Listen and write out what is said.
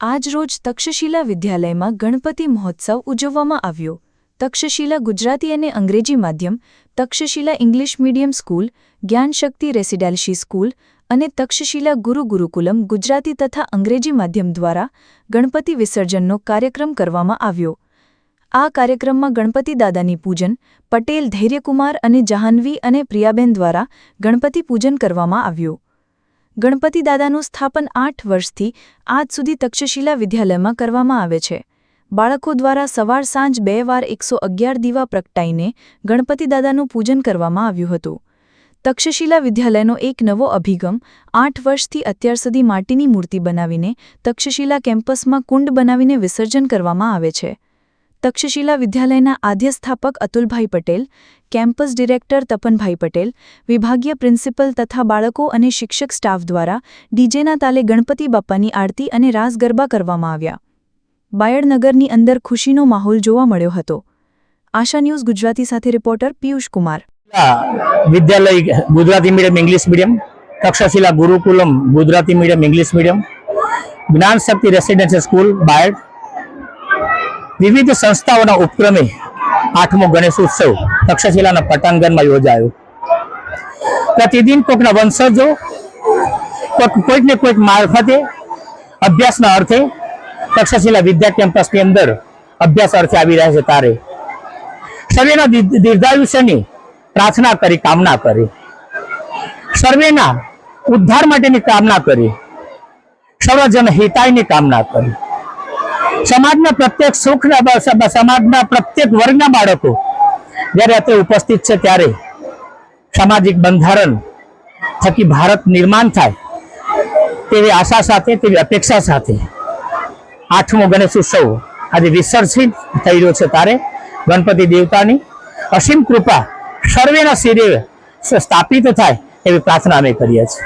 આજરોજ તક્ષશિલા વિદ્યાલયમાં ગણપતિ મહોત્સવ ઉજવવામાં આવ્યો. તક્ષશિલા ગુજરાતી અને અંગ્રેજી માધ્યમ, Takshashila English medium school Gyanshakti residency school અને તક્ષશિલા ગુરુ ગુરુકુલમ ગુજરાતી તથા અંગ્રેજી માધ્યમ દ્વારા ગણપતિ વિસર્જનનો કાર્યક્રમ કરવામાં આવ્યો. આ કાર્યક્રમમાં ગણપતિ દાદાની પૂજન, પટેલ ધૈર્યકુમાર અને જહાનવી અને પ્રિયાબેન દ્વારા ગણપતિ પૂજન કરવામાં આવ્યું. ગણપતિ દાદાનું સ્થાપન આઠ વર્ષથી આજ સુધી તક્ષશિલા વિદ્યાલયમાં કરવામાં આવે છે. બાળકો દ્વારા સવાર સાંજ બે વાર એકસો અગિયાર દીવા પ્રગટાઈને ગણપતિ દાદાનું પૂજન કરવામાં આવ્યું હતું. તક્ષશિલા વિદ્યાલયનો એક નવો અભિગમ આઠ વર્ષથી અત્યાર સુધી માટીની મૂર્તિ બનાવીને તક્ષશિલા કેમ્પસમાં કુંડ બનાવીને વિસર્જન કરવામાં આવે છે. તક્ષશિલા વિદ્યાલયના આદ્ય સ્થાપક અતુલભાઈ પટેલ, કેમ્પસ ડિરેક્ટર તપનભાઈ પટેલ, વિભાગીય પ્રિન્સિપલ તથા બાળકો અને શિક્ષક સ્ટાફ દ્વારા ડીજેના તાલે ગણપતિ બાપાની આરતી અને રાસ ગરબા કરવામાં આવ્યા. બાયડનગરની અંદર ખુશીનો માહોલ જોવા મળ્યો હતો. આશા ન્યૂઝ ગુજરાતી સાથે રિપોર્ટર પિયુષ કુમાર. વિદ્યાલય Gujarati medium, English medium, Takshashila Gurukulam Gujarati medium, English medium Gyan Shakti residential school, Bayad વિવિધ સંસ્થાઓના ઉપક્રમે આઠમો ગણેશ ઉત્સવ તક્ષશિલાના પટાંગણમાં યોજાયો. પ્રતિદિન કોઈકના વંશજો કોઈક ને કોઈક મારફતે અભ્યાસના અર્થે તક્ષશિલા વિદ્યા કેમ્પસની અંદર અભ્યાસ અર્થે આવી રહ્યા છે તારે. સર્વેના દીર્ઘ- દીર્ઘાયુષ્યની પ્રાર્થના કરી, કામના કરી. સર્વેના ઉદ્ધાર માટેની કામના કરી. સર્વજન હિતાયની કામના કરી. સમાજના પ્રત્યેક સુખના સમાજના પ્રત્યેક વર્ગના બાળકો જ્યારે અત્યારે ઉપસ્થિત છે ત્યારે સામાજિક બંધારણ થકી ભારત નિર્માણ થાય તેવી આશા સાથે, તેવી અપેક્ષા સાથે આઠમો ગણેશ ઉત્સવ આજે વિસર્જિત થઈ રહ્યો છે તારે ગણપતિ દેવતાની અસીમ કૃપા સર્વેના શિરે સ્થાપિત થાય એવી પ્રાર્થના અમે કરીએ છીએ.